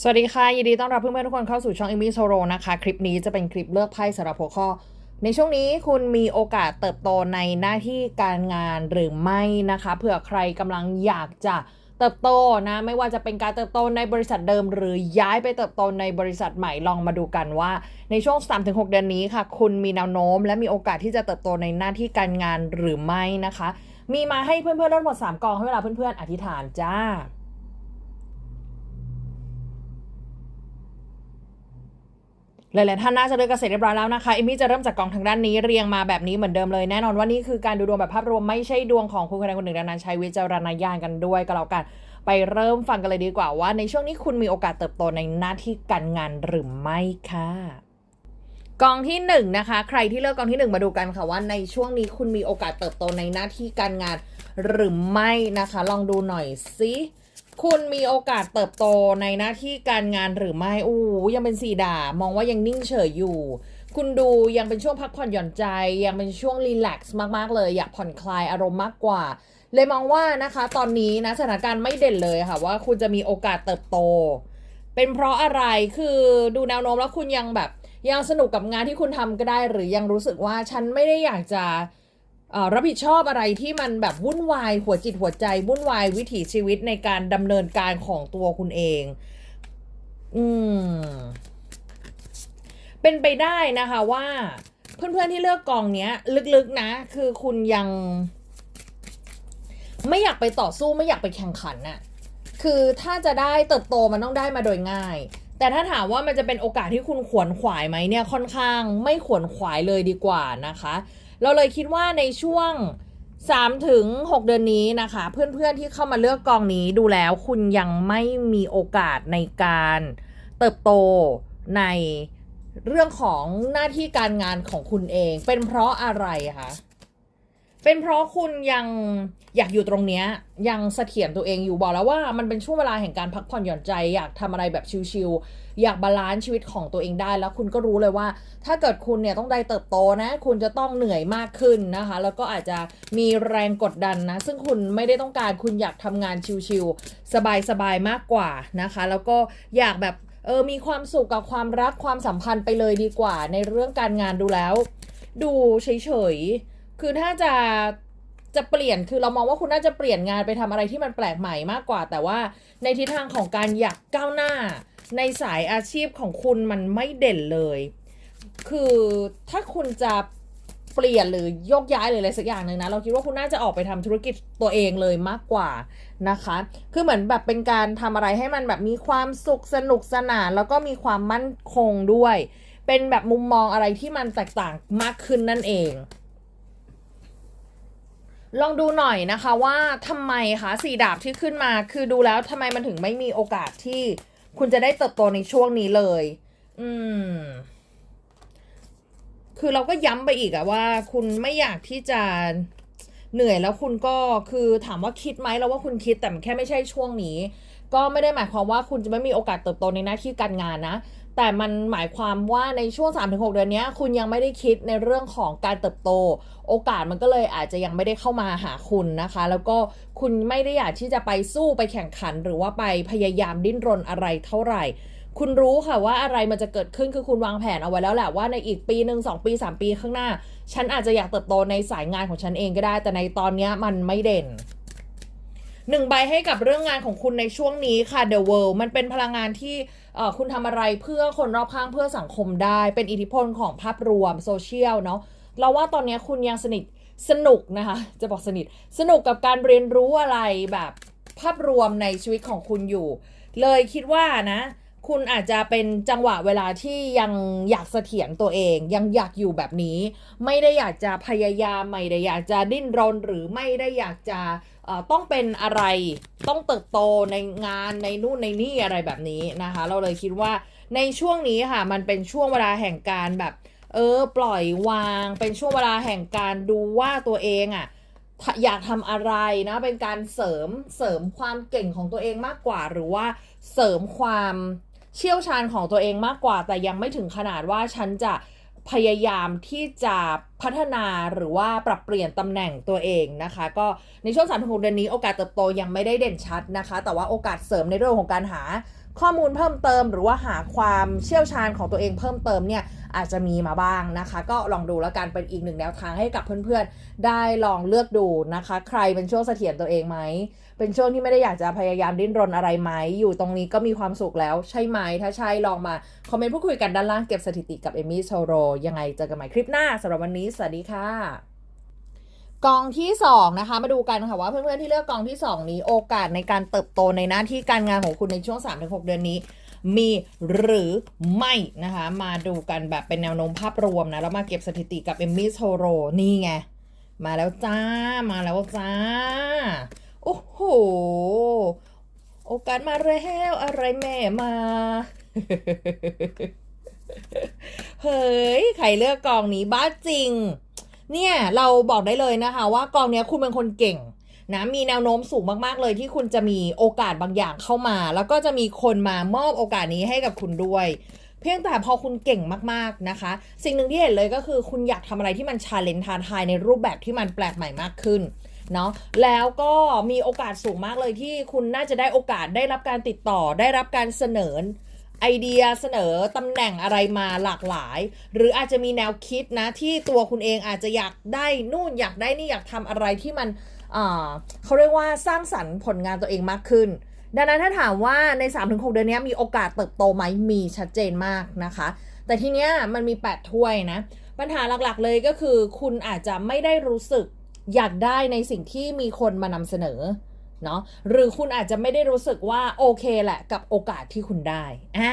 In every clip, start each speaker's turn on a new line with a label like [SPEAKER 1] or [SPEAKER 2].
[SPEAKER 1] สวัสดีค่ะยินดีต้อนรับเพื่อนๆทุกคนเข้าสู่ช่อง Amy Soro นะคะ คลิปนี้จะเป็นคลิปเลือกไพ่สำหรับหัวข้อ ในช่วงนี้คุณมีโอกาสเติบโตในหน้าที่การงานหรือไม่นะคะเผื่อใครกำลังอยากจะเติบโตนะไม่ว่าจะเป็นการเติบโตในบริษัทเดิม หรือย้ายไปเติบโตในบริษัทใหม่ลองมาดูกันว่า ในช่วง 3-6 เดือนนี้ค่ะ คุณมีแนวโน้ม และมีโอกาสที่จะเติบโตในหน้าที่การงานหรือไม่นะคะ มีมาให้เพื่อนๆทั้งหมด3กองให้เวลาเพื่อนๆอธิษฐานจ้า หลายๆท่านน่าจะเลือกเกษตรเรียบร้อยแล้วนะคะเอมี่จะเริ่มจากกองทางด้านนี้เรียงมาแบบนี้เหมือนเดิมเลยแน่นอนว่านี่คือการดูดวงแบบภาพรวมไม่ใช่ดวงของคุณคนใดคนหนึ่งดังนั้นใช้วิจารณญาณกันด้วยก็แล้วกัน ไปเริ่มฟังกันเลยดีกว่าว่า ในช่วงนี้คุณมีโอกาสเติบโตในหน้าที่การงานหรือไม่ค่ะกองที่หนึ่งนะคะใครที่เลือกกองที่หนึ่งมาดูกันค่ะว่าในช่วงนี้คุณมีโอกาสเติบโตในหน้าที่การงานหรือไม่นะคะ ลองดูหน่อยสิ คุณมีโอกาสเติบโตในหน้าที่การงานหรือไม่อู้ยังเป็นสีดามองว่ายังนิ่งเฉยอยู่ คุณดูยังเป็นช่วงพักผ่อนหย่อนใจ ยังเป็นช่วงรีแลกซ์มาก ๆ เลย อยากผ่อนคลายอารมณ์มากกว่า เลยมองว่านะคะ ตอนนี้นะสถานการณ์ไม่เด่นเลยค่ะ ว่าคุณจะมีโอกาสเติบโต เป็นเพราะอะไรคือดูแนวโน้มแล้วคุณยังแบบ ยังสนุกกับงานที่คุณทำก็ได้ หรือยังรู้สึกว่าฉันไม่ได้อยากจะ รับผิดชอบอะไรที่มันแบบวุ่นวายหัวจิตหัวใจวุ่นวายวิถีชีวิตในการดำเนินการของตัวคุณเอง อืม เป็นไปได้นะคะว่า เพื่อนๆที่เลือกกองเนี้ย ลึกๆนะ คือคุณยัง ไม่อยากไปต่อสู้ไม่อยากไปแข่งขันน่ะ คือถ้าจะได้เติบโตมันต้องได้มาโดยง่าย แต่ถ้าถามว่ามันจะเป็นโอกาสที่คุณขวนขวายไหมเนี่ยค่อนข้าง ไม่ขวนขวายเลยดีกว่านะคะ เราเลยคิดว่าในช่วง3ถึง6เดือนนี้นะคะ เพื่อนๆที่เข้ามาเลือกกองนี้ดูแล้วคุณยังไม่มีโอกาสในการเติบโตในเรื่องของหน้าที่การงานของคุณเอง เป็นเพราะอะไรคะเป็นเพราะคุณยังอยากอยู่ตรงเนี้ยยังเสถียรตัวเองอยู่บอกแล้วว่ามันเป็นช่วงเวลาแห่งการพักผ่อนหย่อนใจ อยากทำอะไรแบบชิลๆ อยากบาลานซ์ชีวิตของตัวเองได้ แล้วคุณก็รู้เลยว่า ถ้าเกิดคุณเนี่ยต้องได้เติบโตนะ คุณจะต้องเหนื่อยมากขึ้นนะคะ แล้วก็อาจจะมีแรงกดดันนะ ซึ่งคุณไม่ได้ต้องการคุณอยากทำงานชิลๆสบายๆมากกว่านะคะ แล้วก็อยากแบบเออมีความสุขกับความรักความสัมพันธ์ไปเลยดีกว่า ในเรื่องการงานดูแล้ว ดูเฉยๆคือถ้าจะจะเปลี่ยนคือเรามองว่าคุณน่าจะเปลี่ยนงานไปทำอะไรที่มันแปลกใหม่มากกว่า แต่ว่าในทิศทางของการอยากก้าวหน้า ในสายอาชีพของคุณมันไม่เด่นเลย คือถ้าคุณจะเปลี่ยนหรือโยกย้ายหรืออะไรสักอย่างหนึ่งนะ เราคิดว่าคุณน่าจะออกไปทำธุรกิจตัวเองเลยมากกว่านะคะ คือเหมือนแบบเป็นการทำอะไรให้มันแบบมีความสุขสนุกสนาน แล้วก็มีความมั่นคงด้วย เป็นแบบมุมมองอะไรที่มันแตกต่างมากขึ้นนั่นเอง ลองดูหน่อยนะคะว่าทำไมคะสีดาบที่ขึ้นมา คือดูแล้วทำไมมันถึงไม่มีโอกาสที่ คุณจะได้เติบโตในช่วงนี้เลย อืม คือเราก็ย้ำไปอีกอะว่า คุณไม่อยากที่จะเหนื่อยแล้วคุณก็คือถามว่าคิดไหมเราว่าคุณคิดแต่มันแค่ไม่ใช่ช่วงนี้ ก็ไม่ได้หมายความว่าคุณจะไม่มีโอกาสเติบโตในหน้าที่การงานนะ แต่มันหมายความว่าในช่วง 3-6 เดือนนี้คุณยังไม่ได้คิดในเรื่องของการเติบโต โอกาสมันก็เลยอาจจะยังไม่ได้เข้ามาหาคุณนะคะ แล้วก็คุณไม่ได้อยากที่จะไปสู้ไปแข่งขัน หรือว่าไปพยายามดิ้นรนอะไรเท่าไหร่ คุณรู้ค่ะว่าอะไรมันจะเกิดขึ้นคือคุณวางแผนเอาไว้แล้วแหละว่าในอีกปีหนึ่งสองปีสามปีข้างหน้า ฉันอาจจะอยากเติบโตในสายงานของฉันเองก็ได้ แต่ในตอนนี้มันไม่เด่นหนึ่งใบให้กับเรื่องงานของคุณในช่วงนี้ค่ะ The World มันเป็นพลังงานที่ คุณทำอะไรเพื่อคนรอบข้างเพื่อสังคมได้ เป็นอิทธิพลของภาพรวมโซเชียลเนาะเราว่าตอนนี้คุณยังสนิทสนุกนะคะ จะบอกสนิทสนุกกับการเรียนรู้อะไรแบบภาพรวมในชีวิตของคุณอยู่ เลยคิดว่านะ คุณอาจจะเป็นจังหวะเวลาที่ยังอยากเสถียรตัวเอง ยังอยากอยู่แบบนี้ ไม่ได้อยากจะพยายามไม่ได้อยากจะดิ้นรนหรือไม่ได้อยากจะ ต้องเป็นอะไรต้องเติบโตในงานในนู่นในนี่อะไรแบบนี้นะคะ เราเลยคิดว่าในช่วงนี้ค่ะ มันเป็นช่วงเวลาแห่งการแบบ เออ ปล่อยวาง เป็นช่วงเวลาแห่งการดูว่าตัวเองอะ่ะอยากทำอะไรนะ เป็นการเสริมเสริมความเก่งของตัวเองมากกว่า หรือว่าเสริมความเชี่ยวชาญของตัวเองมากกว่า แต่ยังไม่ถึงขนาดว่าฉันจะ พยายามที่จะพัฒนาหรือว่าปรับเปลี่ยนตำแหน่งตัวเองนะคะ ก็ในช่วง 3-6 เดือนนี้โอกาสเติบโตยังไม่ได้เด่นชัดนะคะ แต่ว่าโอกาสเสริมในเรื่องของการหา ข้อมูลเพิ่มเติม หรือว่าหาความเชี่ยวชาญของตัวเองเพิ่มเติมเนี่ยอาจจะมีมาบ้างนะคะ ก็ลองดูแล้วกันเป็นอีกหนึ่งแนวทางให้กับเพื่อนๆ ได้ลองเลือกดูนะคะ ใครเป็นช่วงเสถียรตัวเองไหม เป็นช่วงที่ไม่ได้อยากจะพยายามดิ้นรนอะไรไหม อยู่ตรงนี้ก็มีความสุขแล้วใช่ไหม ถ้าใช่ลองมาคอมเมนต์พูดคุยกันด้านล่างเก็บสถิติกับเอมี่โซโรยังไงเจอกันใหม่คลิปหน้าสำหรับวันนี้สวัสดีค่ะ กองที่สองนะคะมาดูกันค่ะว่าเพื่อนๆที่เลือกกองที่สองนี้ โอกาสในการเติบโตในหน้าที่การงานของคุณในช่วง 3-6 เดือนนี้ มีหรือไม่นะคะ มาดูกันแบบเป็นแนวโน้มภาพรวมนะ แล้วมาเก็บสถิติกับเอมมี่โทโรนี่ไง มาแล้วจ้ามาแล้วจ้า โอ้โห โอกาสมาแล้วอะไรแม่มาเฮ้ยใครเลือกกองนี้บ้าจริง เนี่ยเราบอกได้เลยนะคะว่ากองเนี้ยคุณเป็นคนเก่งนะมีแนวโน้มสูงมากๆเลยที่คุณจะมีโอกาสบางอย่างเข้ามา แล้วก็จะมีคนมามอบโอกาสนี้ให้กับคุณด้วย เพียงแต่พอคุณเก่งมากๆนะคะ สิ่งหนึ่งที่เห็นเลยก็คือคุณอยากทำอะไรที่มันชาเลนจ์ท้าทายในรูปแบบที่มันแปลกใหม่มากขึ้นเนาะแล้วก็มีโอกาสสูงมากเลยที่คุณน่าจะได้โอกาสได้รับการติดต่อได้รับการเสนอ ไอเดียเสนอตำแหน่งอะไรมาหลากหลาย หรืออาจจะมีแนวคิดนะที่ตัวคุณเองอาจจะอยากได้นู่นอยากได้นี่อยากทำอะไรที่มันเขาเรียกว่าสร้างสรรค์ผลงานตัวเองมากขึ้น ดังนั้นถ้าถามว่าใน 3-6 เดือนนี้มีโอกาสเติบโตไหมมีชัดเจนมากนะคะ แต่ทีเนี้ยมันมี 8 ถ้วยนะ ปัญหาหลักๆเลยก็คือ คุณอาจจะไม่ได้รู้สึกอยากได้ในสิ่งที่มีคนมานำเสนอ เนาะหรือคุณอาจจะไม่ได้รู้สึกว่าโอเคแหละกับโอกาสที่คุณได้อ่า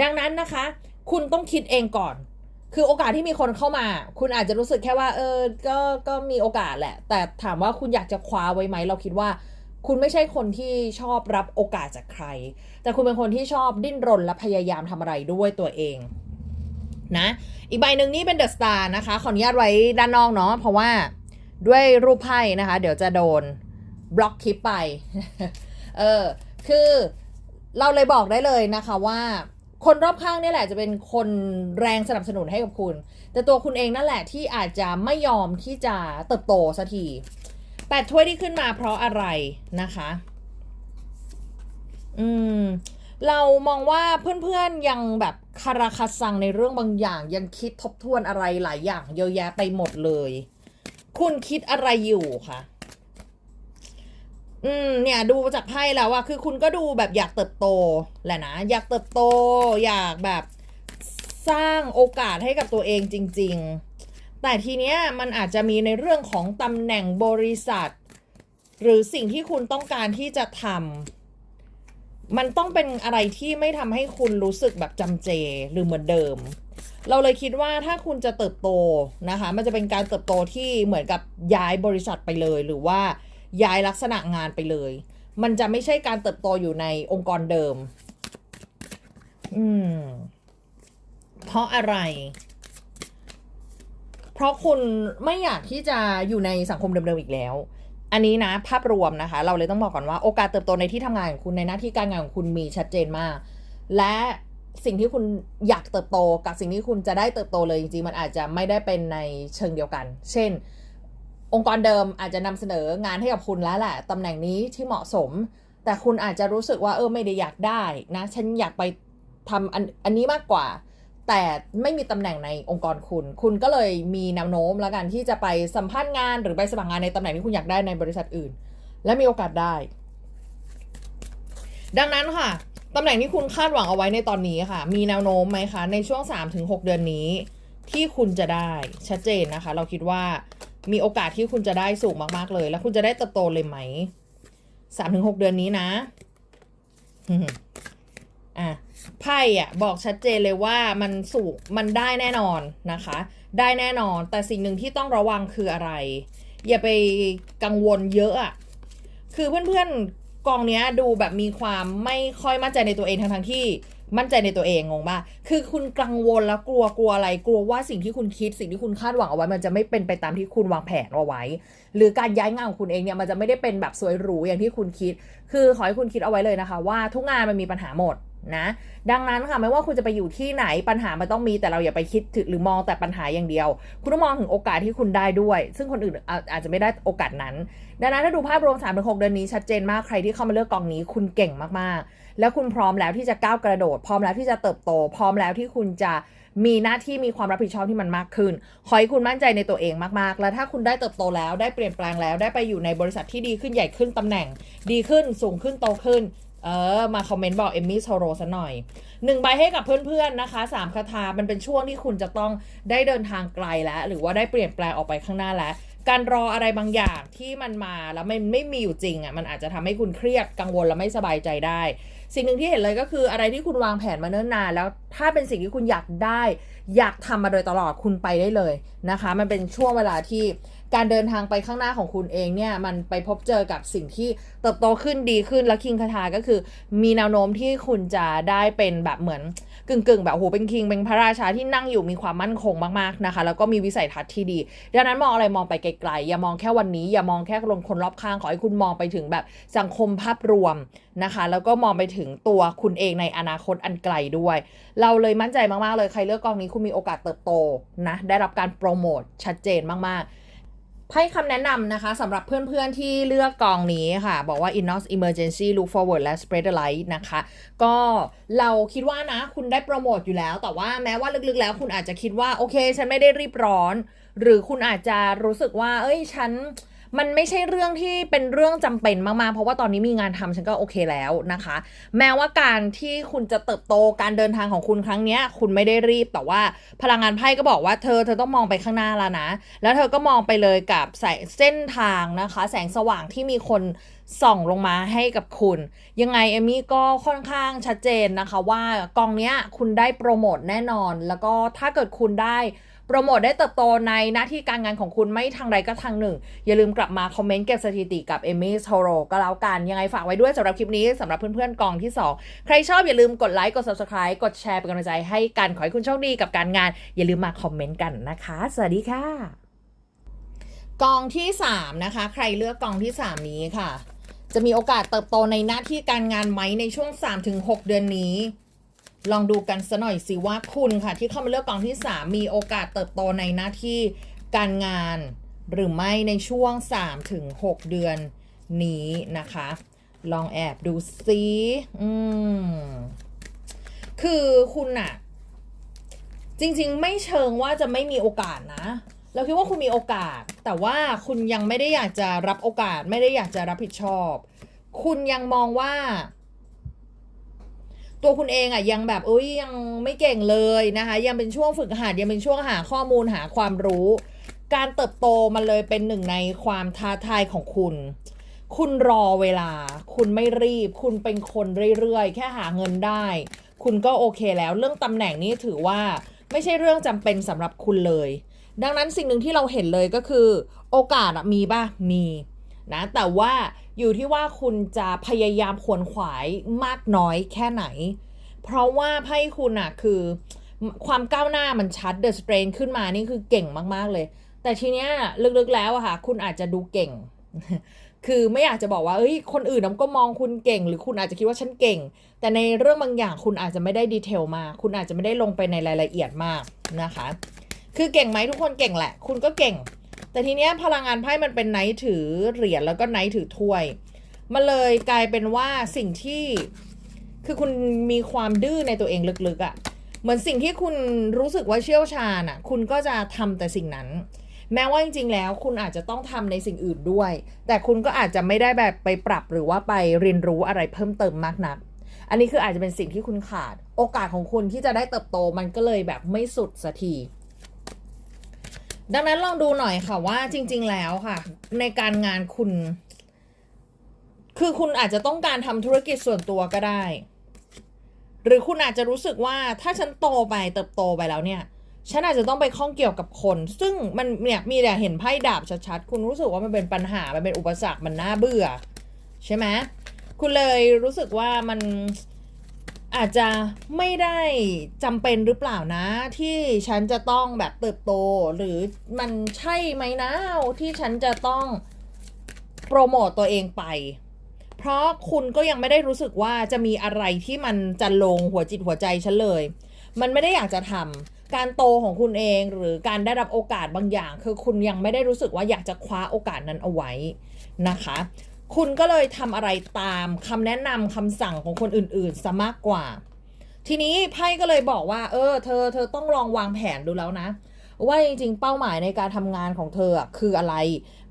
[SPEAKER 1] ดังนั้นนะคะ คุณต้องคิดเองก่อน คือโอกาสที่มีคนเข้ามา คุณอาจจะรู้สึกแค่ว่า เออก็ก็มีโอกาสแหละ แต่ถามว่าคุณอยากจะคว้าไว้ไหมเราคิดว่าคุณไม่ใช่คนที่ชอบรับโอกาสจากใคร แต่คุณเป็นคนที่ชอบดิ้นรนและพยายามทำอะไรด้วยตัวเองนะ อีกใบหนึ่งนี่เป็นเดอะสตาร์นะคะ ขออนุญาตไว้ด้านนอกเนาะ เพราะว่าด้วยรูปไพ่นะคะ เดี๋ยวจะโดน บล็อกคลิปไป เออ คือเราเลยบอกได้เลยนะคะว่า คนรอบข้างนี่แหละจะเป็นคนแรงสนับสนุนให้กับคุณ แต่ตัวคุณเองนั่นแหละที่อาจจะไม่ยอมที่จะเติบโตสักทีแปดถ้วยที่ขึ้นมาเพราะอะไรนะคะ อืม เรามองว่าเพื่อนๆยังแบบคาราคาซังในเรื่องบางอย่าง ยังคิดทบทวนอะไรหลายอย่างเยอะแยะไปหมดเลย คุณคิดอะไรอยู่คะ อืมเนี่ยดูจากไพ่แล้วอะคือคุณก็ดูแบบอยากเติบโตแหละนะ อยากเติบโต อยากแบบสร้างโอกาสให้กับตัวเองจริง ๆ แต่ทีเนี้ยมันอาจจะมีในเรื่องของตำแหน่งบริษัท หรือสิ่งที่คุณต้องการที่จะทำมันต้องเป็นอะไรที่ไม่ทำให้คุณรู้สึกแบบจำเจหรือเหมือนเดิม เราเลยคิดว่าถ้าคุณจะเติบโตนะคะ มันจะเป็นการเติบโตที่เหมือนกับย้ายบริษัทไปเลยหรือว่า ย้ายลักษณะงานไปเลย มันจะไม่ใช่การเติบโตอยู่ในองค์กรเดิม อืม เพราะอะไร เพราะคุณไม่อยากที่จะอยู่ในสังคมเดิมๆอีกแล้ว อันนี้นะ ภาพรวมนะคะ เราเลยต้องบอกก่อนว่าโอกาสเติบโตในที่ทำงานของคุณในหน้าที่การงานของคุณมีชัดเจนมาก และสิ่งที่คุณอยากเติบโตกับสิ่งที่คุณจะได้เติบโตเลยจริงๆ มันอาจจะไม่ได้เป็นในเชิงเดียวกัน เช่น องค์กรเดิมอาจจะนำเสนองานให้กับคุณแล้วแหละตำแหน่งนี้ที่เหมาะสม แต่คุณอาจจะรู้สึกว่าเออไม่ได้อยากได้นะ ฉันอยากไปทำอันอันนี้มากกว่า แต่ไม่มีตำแหน่งในองค์กรคุณ คุณก็เลยมีแนวโน้มแล้วกันที่จะไปสัมภาษณ์งานหรือไปสมัครงานในตำแหน่งที่คุณอยากได้ในบริษัทอื่น และมีโอกาสได้ ดังนั้นค่ะตำแหน่งที่คุณคาดหวังเอาไว้ในตอนนี้ค่ะ มีแนวโน้มไหมคะ ในช่วง 3-6 เดือนนี้ ที่คุณจะได้ชัดเจนนะคะ เราคิดว่า มีโอกาสที่คุณจะได้สูงมาก ๆ เลย แล้วคุณจะได้เติบโตเลยไหม3-6เดือนนี้นะอะไพ่อะบอกชัดเจนเลยว่ามันสูงมันได้แน่นอนนะคะ ได้แน่นอนแต่สิ่งหนึ่งที่ต้องระวังคืออะไร อย่าไปกังวลเยอะอะคือเพื่อนๆกองเนี้ยดูแบบมีความไม่ค่อยมั่นใจในตัวเองทั้งทั้งๆที่ มั่นใจในตัวเองงงปะคือคุณกังวลแล้วกลัวกลัวอะไร กลัวว่าสิ่งที่คุณคิดสิ่งที่คุณคาดหวังเอาไว้ มันจะไม่เป็นไปตามที่คุณวางแผนเอาไว้ หรือการย้ายงานของคุณเองเนี่ยมันจะไม่ได้เป็นแบบสวยหรูอย่างที่คุณคิด คือขอให้คุณคิดเอาไว้เลยนะคะ ว่าทุกงานมันมีปัญหาหมดนะดังนั้นค่ะไม่ว่าคุณจะไปอยู่ที่ไหนปัญหามันต้องมีแต่เราอย่าไปคิดถึงหรือมองแต่ปัญหาอย่างเดียว คุณต้องมองถึงโอกาสที่คุณได้ด้วย ซึ่งคนอื่นอาอาจจะไม่ได้โอกาสนั้น ดังนั้นถ้าดูภาพรวม3-6เดือนนี้ชัดเจนมากใครที่เข้ามาเลือกกองนี้ คุณเก่งมากๆ แล้วคุณพร้อมแล้วที่จะก้าวกระโดด พร้อมแล้วที่จะเติบโต พร้อมแล้วที่คุณจะมีหน้าที่มีความรับผิดชอบที่มันมากขึ้น ขอให้คุณมั่นใจในตัวเองมากๆ แล้วถ้าคุณได้เติบโตแล้วได้เปลี่ยนแปลงแล้วได้ไปอยู่ในบริษัทที่ดีขึ้นใหญ่ขึ้นตำแหน่ง ดีขึ้นสูงขึ้นโตขึ้นเออ มาคอมเมนต์บอกเอมมี่โซโรซะหน่อยหนึ่งใบให้กับเพื่อนๆนะคะสามคาถามันเป็นช่วงที่คุณจะต้องได้เดินทางไกลแล้ว หรือว่าได้เปลี่ยนแปลงออกไปข้างหน้าแล้ว การรออะไรบางอย่างที่มันมาแล้วมันไม่มีอยู่จริงอะมันอาจจะทำให้คุณเครียดกังวลและไม่สบายใจได้ สิ่งหนึ่งที่เห็นเลยก็คืออะไรที่คุณวางแผนมาเนิ่นนานแล้วถ้าเป็นสิ่งที่คุณอยากได้ อยากทำมาโดยตลอดคุณไปได้เลยนะคะ มันเป็นช่วงเวลาที่การเดินทางไปข้างหน้าของคุณเองเนี่ยมันไปพบเจอกับสิ่งที่เติบโตขึ้นดีขึ้นและคิงคาทาก็คือ มีแนวโน้มที่คุณจะได้เป็นแบบเหมือน กึ่งๆ แบบโอ้โหเป็นคิงเป็นพระราชาที่นั่งอยู่มีความมั่นคงมากๆนะคะ แล้วก็มีวิสัยทัศน์ที่ดี ดังนั้นมองอะไรมองไปไกลๆอย่ามองแค่วันนี้อย่ามองแค่คนคนรอบข้างขอให้คุณมองไปถึงแบบสังคมภาพรวมนะคะ แล้วก็มองไปถึงตัวคุณเองในอนาคตอันไกลด้วย เราเลยมั่นใจมากๆเลยใครเลือกกองนี้คุณมีโอกาสเติบโตนะได้รับการโปรโมทชัดเจนมากๆ ให้คำแนะนำนะคะสำหรับเพื่อนๆที่เลือกกองนี้ค่ะ บอกว่า Inos Emergency Look Forward และ Spread the Light นะคะ ก็เราคิดว่านะ คุณได้โปรโมทอยู่แล้ว แต่ว่าแม้ว่าลึกๆแล้วคุณอาจจะคิดว่า โอเค ฉันไม่ได้รีบร้อน หรือคุณอาจจะรู้สึกว่า เอ้ยฉัน มันไม่ใช่เรื่องที่เป็นเรื่องจำเป็นมากๆ เพราะว่าตอนนี้มีงานทำฉันก็โอเคแล้วนะคะ แม้ว่าการที่คุณจะเติบโตการเดินทางของคุณครั้งเนี้ย คุณไม่ได้รีบแต่ว่าพลังงานไพ่ก็บอกว่าเธอเธอต้องมองไปข้างหน้าแล้วนะ แล้วเธอก็มองไปเลยกับสายเส้นทางนะคะ แสงสว่างที่มีคนส่องลงมาให้กับคุณ ยังไงเอมมี่ก็ค่อนข้างชัดเจนนะคะว่ากองเนี้ยคุณได้โปรโมทแน่นอน แล้วก็ถ้าเกิดคุณได้ โปรโมทได้เติบโตในหน้าที่การงานของคุณไม่ทางใดก็ทางหนึ่ง อย่าลืมกลับมาคอมเมนต์เก็บสถิติกับเอมี่โทโรก็แล้วกัน ยังไงฝากไว้ด้วยสำหรับคลิปนี้สำหรับเพื่อนๆกองที่ 2 ใครชอบอย่าลืมกดไลค์กด subscribe กดแชร์เป็นกำลังใจให้กันขอให้คุณโชคดีกับการงาน อย่าลืมมาคอมเมนต์กันนะคะ สวัสดีค่ะ กองที่ 3 นะคะ ใครเลือกกองที่ 3 นี้ค่ะ จะมีโอกาสเติบโตในหน้าที่การงานไหมในช่วง 3-6 เดือนนี้ ลองดูกันสัหน่อยสิว่าคุณค่ะ ที่เข้ามาเลือกกองที่ 3 มีโอกาสเติบโตในหน้าที่การงานหรือไม่ในช่วง 3-6 เดือนนี้นะคะ ลองแอบดูซิอืมคือคุณอะจริงๆ ไม่เชิงว่าจะไม่มีโอกาสนะ เราคิดว่าคุณมีโอกาส แต่ว่าคุณยังไม่ได้อยากจะรับโอกาส ไม่ได้อยากจะรับผิดชอบ คุณยังมองว่า ตัวคุณเองอะยังแบบเอ้ยยังไม่เก่งเลยนะคะ ยังเป็นช่วงฝึกหัดยังเป็นช่วงหาข้อมูลหาความรู้ การเติบโตมันเลยเป็นหนึ่งในความท้าทายของคุณ คุณรอเวลา คุณไม่รีบ คุณเป็นคนเรื่อยๆ แค่หาเงินได้ คุณก็โอเคแล้ว เรื่องตำแหน่งนี้ถือว่าไม่ใช่เรื่องจำเป็นสำหรับคุณเลย ดังนั้นสิ่งหนึ่งที่เราเห็นเลยก็คือ โอกาสมีป่ะมีนะแต่ว่า อยู่ที่ว่าคุณจะพยายามขวนขวายมากน้อยแค่ไหน เพราะว่าไพ่คุณอะคือความก้าวหน้ามันชัดเดอะสเตรนขึ้นมานี่คือเก่งมากๆเลย แต่ทีเนี้ยลึกๆแล้วอะค่ะ คุณอาจจะดูเก่ง คือไม่อยากจะบอกว่าเอ้ยคนอื่นน่ะก็มองคุณเก่ง หรือคุณอาจจะคิดว่าฉันเก่ง แต่ในเรื่องบางอย่างคุณอาจจะไม่ได้ดีเทลมา คุณอาจจะไม่ได้ลงไปในรายละเอียดมากนะคะ คือเก่งไหมทุกคนเก่งแหละ คุณก็เก่ง แต่ทีเนี้ยพลังงานไพ่มันเป็นไนท์ถือเหรียญแล้วก็ไนท์ถือถ้วย มันเลยกลายเป็นว่าสิ่งที่คือคุณมีความดื้อในตัวเองลึกๆอะ่ะ เหมือนสิ่งที่คุณรู้สึกว่าเชี่ยวชาญอะ่ะ คุณก็จะทำแต่สิ่งนั้น แม้ว่าจริงๆแล้วคุณอาจจะต้องทำในสิ่งอื่นด้วย แต่คุณก็อาจจะไม่ได้แบบไปปรับหรือว่าไปเรียนรู้อะไรเพิ่มเติมมากนัก อันนี้คืออาจจะเป็นสิ่งที่คุณขาด โอกาสของคุณที่จะได้เติบโตมันก็เลยแบบไม่สุดสักที ดังนั้นลองดูหน่อยค่ะว่าจริง ๆ แล้วค่ะ ในการงานคุณ คือคุณอาจจะต้องการทำธุรกิจส่วนตัวก็ได้ หรือคุณอาจจะรู้สึกว่าถ้าฉันโตไปเติบโตไปแล้วเนี่ย ฉันอาจจะต้องไปข้องเกี่ยวกับคน ซึ่งมันเนี่ยมีแต่เห็นไพ่ดาบชัดๆคุณรู้สึกว่ามันเป็นปัญหามันเป็นอุปสรรคมันน่าเบื่อ ใช่ไหมคุณเลยรู้สึกว่ามัน อาจจะไม่ได้จำเป็นหรือเปล่านะ ที่ฉันจะต้องแบบเติบโต หรือมันใช่ไหมนะที่ฉันจะต้องโปรโมตตัวเองไป เพราะคุณก็ยังไม่ได้รู้สึกว่าจะมีอะไรที่มันจะลงหัวจิตหัวใจฉันเลย มันไม่ได้อยากจะทำการโตของคุณเองหรือการได้รับโอกาสบางอย่าง คือคุณยังไม่ได้รู้สึกว่าอยากจะคว้าโอกาสนั้นเอาไว้นะคะ คุณก็เลยทำอะไรตามคำแนะนำคำสั่งของคนอื่นๆซะมากกว่า ทีนี้ไพ่ก็เลยบอกว่า เออ เธอ เธอต้องลองวางแผนดูแล้วนะ ว่าจริง ๆ เป้าหมายในการทำงานของเธอคืออะไร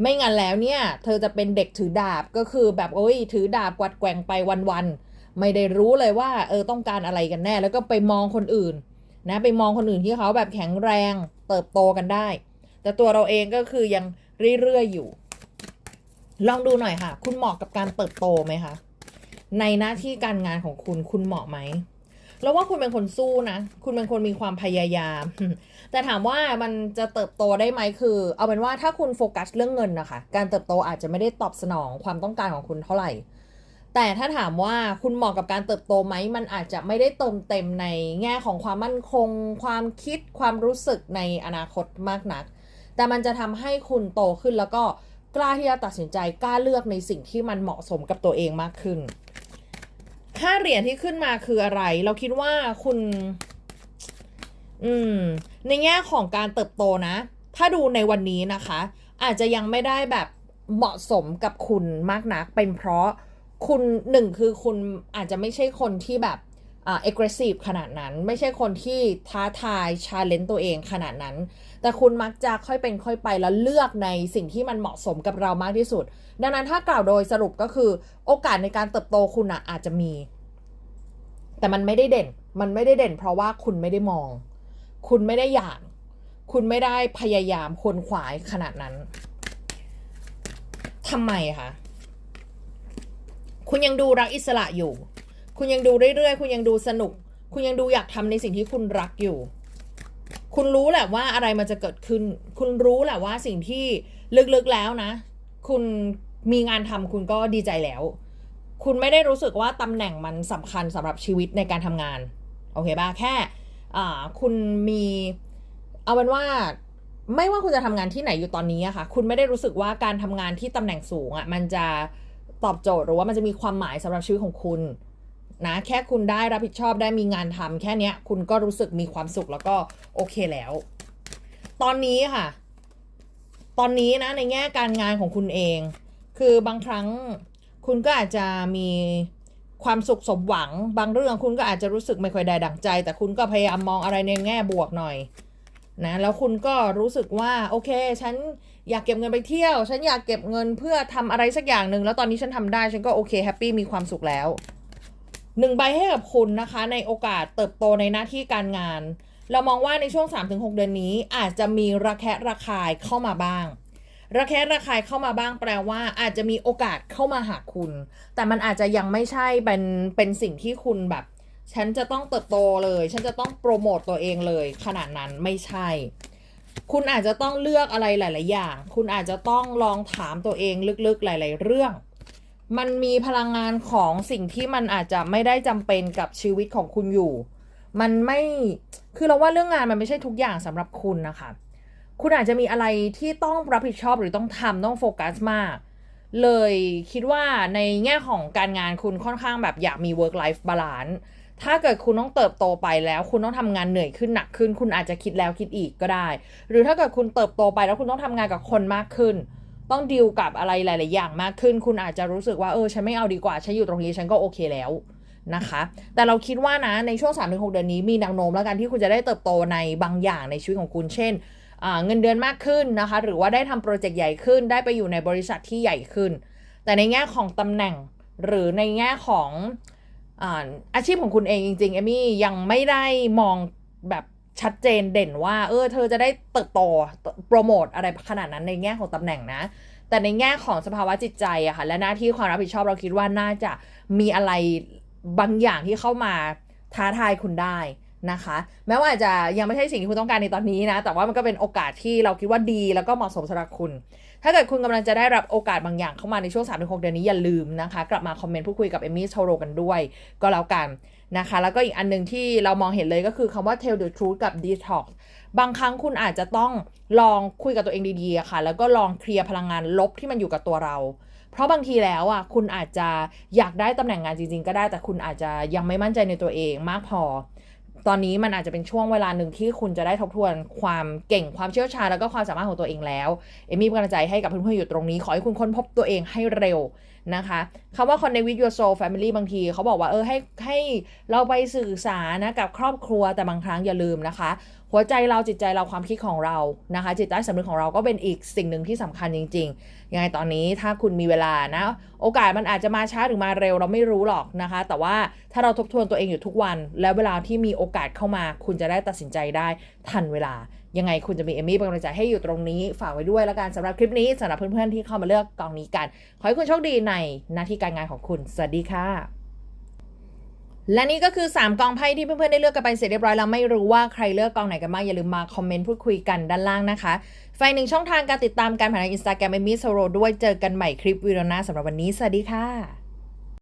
[SPEAKER 1] ไม่งั้นแล้วเนี่ย เธอจะเป็นเด็กถือดาบก็คือแบบโอ้ยถือดาบกวัดแกว่งไปวันๆไม่ได้รู้เลยว่า เออต้องการอะไรกันแน่ แล้วก็ไปมองคนอื่น นะไปมองคนอื่นที่เขาแบบแข็งแรงเติบโตกันได้ แต่ตัวเราเองก็คือยังเรื่อยๆอยู่ ลองดูหน่อยค่ะ คุณเหมาะกับการเติบโตไหมคะ ในหน้าที่การงานของคุณ คุณเหมาะไหม แล้วว่าคุณเป็นคนสู้นะ คุณเป็นคนมีความพยายาม แต่ถามว่ามันจะเติบโตได้ไหมคือ เอาเป็นว่าถ้าคุณโฟกัสเรื่องเงินนะคะ การเติบโตอาจจะไม่ได้ตอบสนองความต้องการของคุณเท่าไหร่ แต่ถ้าถามว่าคุณเหมาะกับการเติบโตไหม มันอาจจะไม่ได้เติมเต็มในแง่ของความมั่นคง ความคิด ความรู้สึกในอนาคตมากนัก แต่มันจะทำให้คุณโตขึ้นแล้วก็ กล้าที่จะตัดสินใจกล้าเลือกในสิ่งที่มันเหมาะสมกับตัวเองมากขึ้นค่าเหรียญที่ขึ้นมาคืออะไร เราคิดว่าคุณ อืม ในแง่ของการเติบโตนะ ถ้าดูในวันนี้นะคะ อาจจะยังไม่ได้แบบเหมาะสมกับคุณมากนัก เป็นเพราะคุณหนึ่งคือคุณอาจจะไม่ใช่คนที่แบบ อ่า aggressive ขนาดนั้น ไม่ใช่คนที่ท้าทาย challenge ตัวเองขนาดนั้น แต่คุณมักจะค่อยเป็นค่อยไปแล้วเลือกในสิ่งที่มันเหมาะสมกับเรามากที่สุด ดังนั้นถ้ากล่าวโดยสรุปก็คือโอกาสในการเติบโตคุณอะอาจจะมี แต่มันไม่ได้เด่น มันไม่ได้เด่น เพราะว่าคุณไม่ได้มอง คุณไม่ได้อยาก คุณไม่ได้พยายามคนขวายขนาดนั้นทำไมคะคุณยังดูรักอิสระอยู่ คุณยังดูเรื่อยๆ คุณยังดูสนุก คุณยังดูอยากทำในสิ่งที่คุณรักอยู่ คุณรู้แหละว่าอะไรมันจะเกิดขึ้น คุณรู้แหละว่าสิ่งที่ลึกๆแล้วนะ คุณมีงานทำคุณก็ดีใจแล้ว คุณไม่ได้รู้สึกว่าตำแหน่งมันสำคัญสำหรับชีวิตในการทำงาน โอเคป่ะ แค่คุณมีเอาเป็นว่าไม่ว่าคุณจะทำงานที่ไหนอยู่ตอนนี้อะค่ะ คุณไม่ได้รู้สึกว่าการทำงานที่ตำแหน่งสูงอะมันจะตอบโจทย์หรือว่ามันจะมีความหมายสำหรับชีวิตของคุณ นะแค่คุณได้รับผิดชอบได้มีงานทำแค่เนี้ยคุณก็รู้สึกมีความสุขแล้วก็โอเคแล้ว ตอนนี้ค่ะ ตอนนี้นะในแง่การงานของคุณเอง คือบางครั้งคุณก็อาจจะมีความสุขสมหวัง บางเรื่องคุณก็อาจจะรู้สึกไม่ค่อยได้ดั่งใจ แต่คุณก็พยายามมองอะไรในแง่บวกหน่อยนะแล้วคุณก็รู้สึกว่าโอเค ฉันอยากเก็บเงินไปเที่ยว ฉันอยากเก็บเงินเพื่อทำอะไรสักอย่างหนึ่งแล้วตอนนี้ฉันทำได้ฉันก็โอเคแฮปปี้มีความสุขแล้ว หนึ่งใบให้กับคุณนะคะ ในโอกาสเติบโตในหน้าที่การงาน เรามองว่าในช่วง 3-6 เดือนนี้ อาจจะมีระแคะระคายเข้ามาบ้างระแคะระคายเข้ามาบ้างแปลว่า อาจจะมีโอกาสเข้ามาหาคุณ แต่มันอาจจะยังไม่ใช่เป็นเป็นสิ่งที่คุณแบบ ฉันจะต้องเติบโตเลย ฉันจะต้องโปรโมตตัวเองเลย ขนาดนั้นไม่ใช่ คุณอาจจะต้องเลือกอะไรหลาย ๆ อย่าง คุณอาจจะต้องลองถามตัวเองลึก ๆ หลาย ๆ เรื่อง มันมีพลังงานของสิ่งที่มันอาจจะไม่ได้จำเป็นกับชีวิตของคุณอยู่ มันไม่ คือเราว่าเรื่องงานมันไม่ใช่ทุกอย่างสำหรับคุณนะคะ คุณอาจจะมีอะไรที่ต้องรับผิดชอบหรือต้องทำต้องโฟกัสมาก เลยคิดว่าในแง่ของการงานคุณค่อนข้างแบบอยากมี work life balance ถ้าเกิดคุณต้องเติบโตไปแล้ว คุณต้องทำงานเหนื่อยขึ้นหนักขึ้น คุณอาจจะคิดแล้วคิดอีกก็ได้ หรือถ้าเกิดคุณเติบโตไปแล้วคุณต้องทำงานกับคนมากขึ้น ต้องดีลกับอะไรหลาย ๆ อย่างมากขึ้น คุณอาจจะรู้สึกว่าเออฉันไม่เอาดีกว่าฉันอยู่ตรงนี้ฉันก็โอเคแล้วนะคะ แต่เราคิดว่านะในช่วง 3-6 เดือนนี้มีแนวโน้มแล้วกันที่คุณจะได้เติบโตในบางอย่างในชีวิตของคุณเช่นเงินเดือนมากขึ้นนะคะ หรือว่าได้ทำโปรเจกต์ใหญ่ขึ้น ได้ไปอยู่ในบริษัทที่ใหญ่ขึ้น แต่ในแง่ของตำแหน่งหรือในแง่ของอาอาชีพของคุณเองจริงๆเอมี่ยังไม่ได้มองแบบ ชัดเจนเด่นว่า เออ เธอจะได้เติบโตโปรโมทอะไรขนาดนั้นในแง่ของตำแหน่งนะ แต่ในแง่ของสภาวะจิตใจอะค่ะและหน้าที่ความรับผิดชอบเราคิดว่าน่าจะมีอะไรบางอย่างที่เข้ามาท้าทายคุณได้นะคะ แม้ว่าอาจจะยังไม่ใช่สิ่งที่คุณต้องการในตอนนี้นะ แต่ว่ามันก็เป็นโอกาสที่เราคิดว่าดีแล้วก็เหมาะสมสำหรับคุณ ถ้าเกิดคุณกำลังจะได้รับโอกาสบางอย่างเข้ามาในช่วง 3-6 เดือนนี้อย่าลืมนะคะ กลับมาคอมเมนต์พูดคุยกับเอมี่โชโรกันด้วย ก็แล้วกันนะคะ แล้วก็อีกอันหนึงที่เรามองเห็นเลยก็คือคำว่า tell the truth กับ detox บางครั้งคุณอาจจะต้องลองคุยกับตัวเองดีๆค่ะ แล้วก็ลองเคลียร์พลังงานลบที่มันอยู่กับตัวเรา เพราะบางทีแล้วอะคุณอาจจะอยากได้ตำแหน่งงานจริงๆ ก็ได้ แต่คุณอาจจะยังไม่มั่นใจในตัวเองมากพอ ตอนนี้มันอาจจะเป็นช่วงเวลาหนึ่งที่คุณจะได้ทบทวนความเก่งความเชี่ยวชาญแล้วก็ความสามารถของตัวเองแล้ว เอมี่กำลังใจให้กับเพื่อนๆอยู่ตรงนี้ ขอให้คุณค้นพบตัวเองให้เร็ว นะคะคำว่า connect with your soul family บางทีเขาบอกว่าเออให้ให้เราไปสื่อสารนะกับครอบครัวแต่บางครั้งอย่าลืมนะคะ หัวใจเราจิตใจเราความคิดของเรานะคะ จิตใต้สำนึกของเราก็เป็นอีกสิ่งหนึ่งที่สำคัญจริงๆยังไงตอนนี้ถ้าคุณมีเวลานะ โอกาสมันอาจจะมาช้าหรือมาเร็วเราไม่รู้หรอกนะคะ แต่ว่าถ้าเราทบทวนตัวเองอยู่ทุกวัน แล้วเวลาที่มีโอกาสเข้ามา คุณจะได้ตัดสินใจได้ทันเวลา ยังไงคุณจะมีเอมี่เป็นกำลังใจให้อยู่ตรงนี้ ฝากไว้ด้วยแล้วกันสำหรับคลิปนี้สำหรับเพื่อนๆที่เข้ามาเลือกกองนี้กัน ขอให้คุณโชคดีในหน้าที่การงานของคุณ สวัสดีค่ะและนี่ก็คือ 3 กองไพ่ที่เพื่อนๆได้เลือกกันไปเสร็จเรียบร้อยแล้วไม่รู้ว่าใครเลือกกองไหนกันบ้างอย่าลืมมาคอมเมนต์พูดคุยกันด้านล่างนะคะไฟหนึ่งช่องทางการติดตามการผ่านทางอินสตาแกรมเอมมี่โซโรด้วยเจอกันใหม่คลิปวิดีโอหน้าสำหรับวันนี้ สวัสดีค่ะ